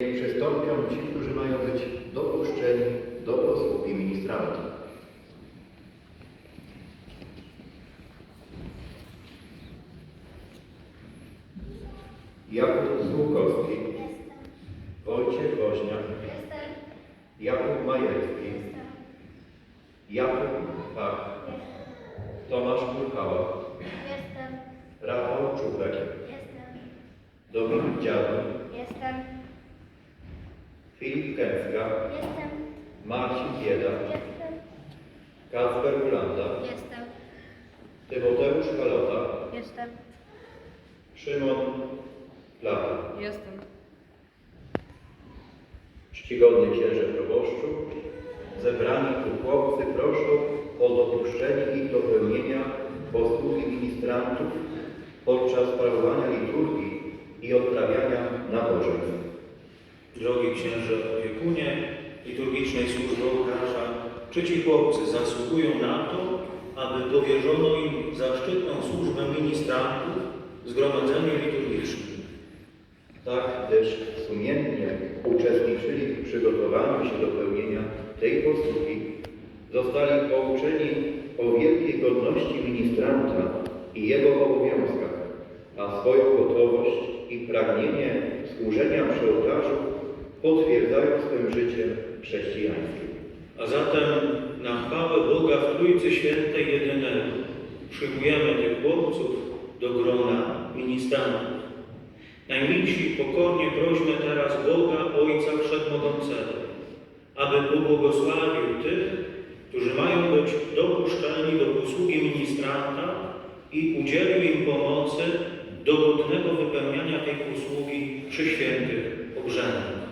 Niech przystąpią ci, którzy mają być dopuszczeni do posługi ministranta. Jakub Złukowski, Wojciech Woźniak, Jakub Majewski, Jakub Pach, Tomasz Jestem, Rafał Czubek, jestem, Dominik Dziadu, jestem, Filip Kęcka, jestem, Marcin Bieda, jestem, Kacper Ulanda, jestem, Tymoteusz Kalota, jestem, Szymon Plata. Jestem. Czcigodny księże proboszczu, zebrani tu chłopcy proszą o dopuszczenie ich do pełnienia posługi ministrantów podczas sprawowania liturgii i odprawiania nabożeństw. Drogi księże opiekunie liturgicznej służby ołtarza, czy ci chłopcy zasługują na to, aby powierzono im zaszczytną służbę ministrantów w zgromadzeniu liturgicznym? Tak, gdyż sumiennie uczestniczyli w przygotowaniu się do pełnienia tej posługi, zostali pouczeni o wielkiej godności ministranta i jego obowiązkach, a swoją gotowość i pragnienie służenia przy ołtarzu potwierdzają swym życiem chrześcijańskim. A zatem na chwałę Boga w Trójcy Świętej Jedynego przyjmujemy tych chłopców do grona ministrantów. Najmilsi pokornie prośmy teraz Boga Ojca Wszechmogącego, aby pobłogosławił tych, którzy mają być dopuszczeni do posługi ministranta i udzielił im pomocy do godnego wypełniania tej posługi przy świętych obrzędach.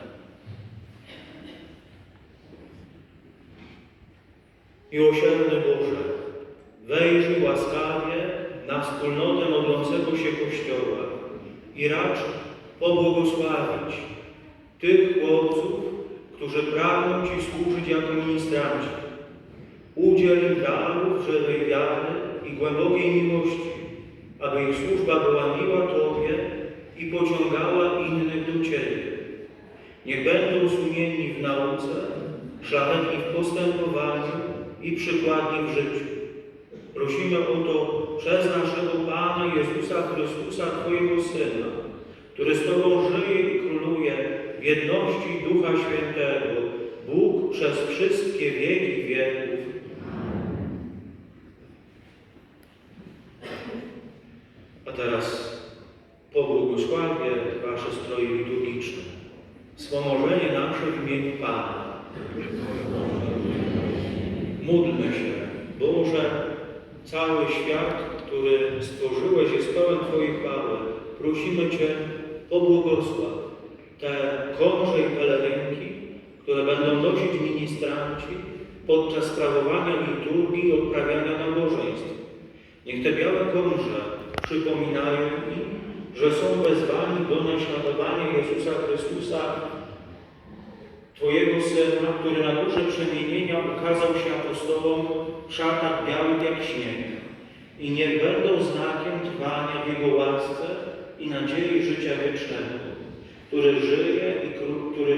Miłosierny Boże, wejrzyj łaskawie na wspólnotę modlącego się Kościoła i racz pobłogosławić tych chłopców, którzy pragną Ci służyć jako ministranci. Udziel im darów żywej wiary i głębokiej miłości, aby ich służba była miła Tobie i pociągała innych do Ciebie. Niech będą sumienni w nauce, szlachetni w postępowaniu i przykładni w życiu. Prosimy o to przez naszego Pana Jezusa Chrystusa, Twojego Syna, który z Tobą żyje i króluje w jedności Ducha Świętego, Bóg przez wszystkie wieki wieków. A teraz pobłogosławię Wasze stroje liturgiczne. Wspomożenie nasze w imieniu Pana. Módlmy się, Boże, cały świat, który stworzyłeś jest pełen Twojej chwały. Prosimy Cię, pobłogosław te komrze i pelerynki, które będą nosić ministranci podczas sprawowania liturgii i odprawiania nabożeństw. Niech te białe komrze przypominają im, że są wezwani do naśladowania Jezusa Chrystusa, Twojego Syna, który na górze przemienienia ukazał się apostołom w szatach białych jak śnieg. I niech będą znakiem trwania w Jego łasce i nadziei życia wiecznego, który żyje i który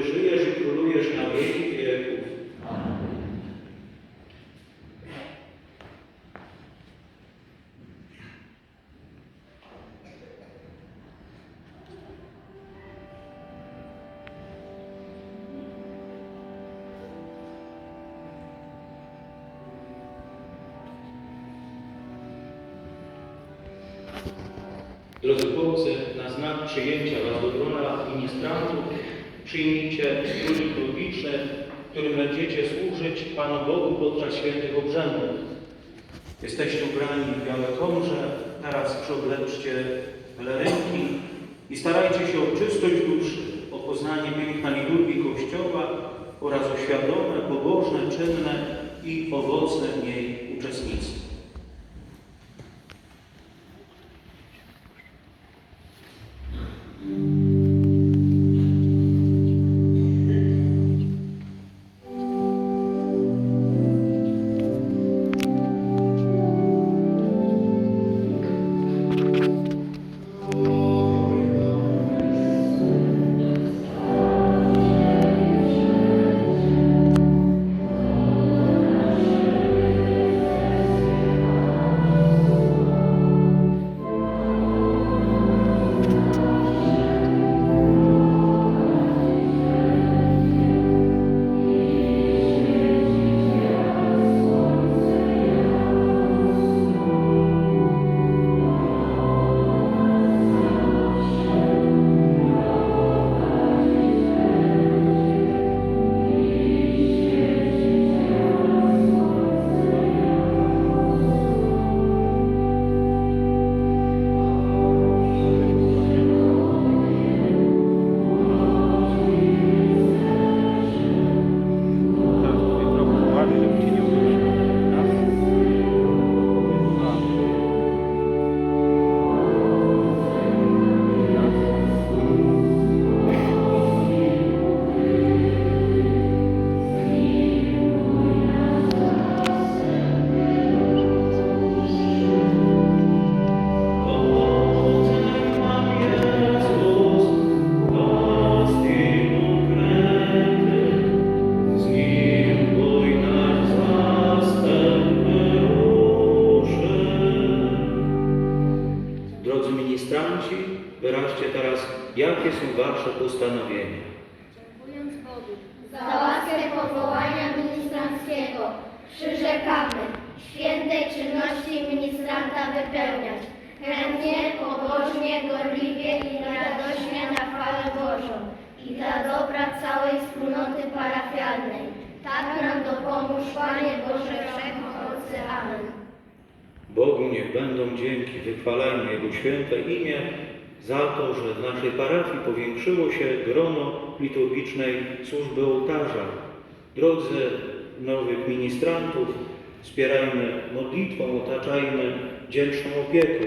Drodzy chłopcy, na znak przyjęcia Was do grona ministrantów przyjmijcie strój liturgiczny, którym będziecie służyć Panu Bogu podczas świętych obrzędów. Jesteście ubrani w białe komrze, teraz przeobleczcie pelerynki i starajcie się o czystość duszy, o poznanie piękna liturgii Kościoła oraz o świadome, pobożne, czynne i owocne w niej uczestnictwo. Wasze postanowienia. Dziękując Bogu Za łaskę powołania ministranckiego przyrzekamy świętej czynności ministranta wypełniać, chętnie, pobożnie, gorliwie i radośnie na chwałę Bożą i dla dobra całej wspólnoty parafialnej. Tak nam dopomóż, Panie Boże Wszechmogący. Amen. Bogu niech będą dzięki, wychwalajmy Jego święte imię za to, że w naszej parafii powiększyło się grono liturgicznej służby ołtarza. Drodzy nowych ministrantów, wspierajmy modlitwą, otaczajmy wdzięczną opieką.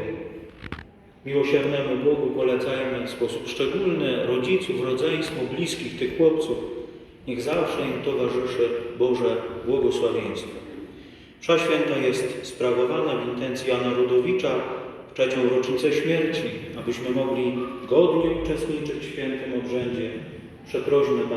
Miłosiernemu Bogu polecajmy w sposób szczególny rodziców, rodzeństwo, bliskich tych chłopców. Niech zawsze im towarzyszy Boże błogosławieństwo. Msza święta jest sprawowana w intencji Jana trzecią rocznicę śmierci, abyśmy mogli godnie uczestniczyć w świętym obrzędzie. Przeprośmy Pana.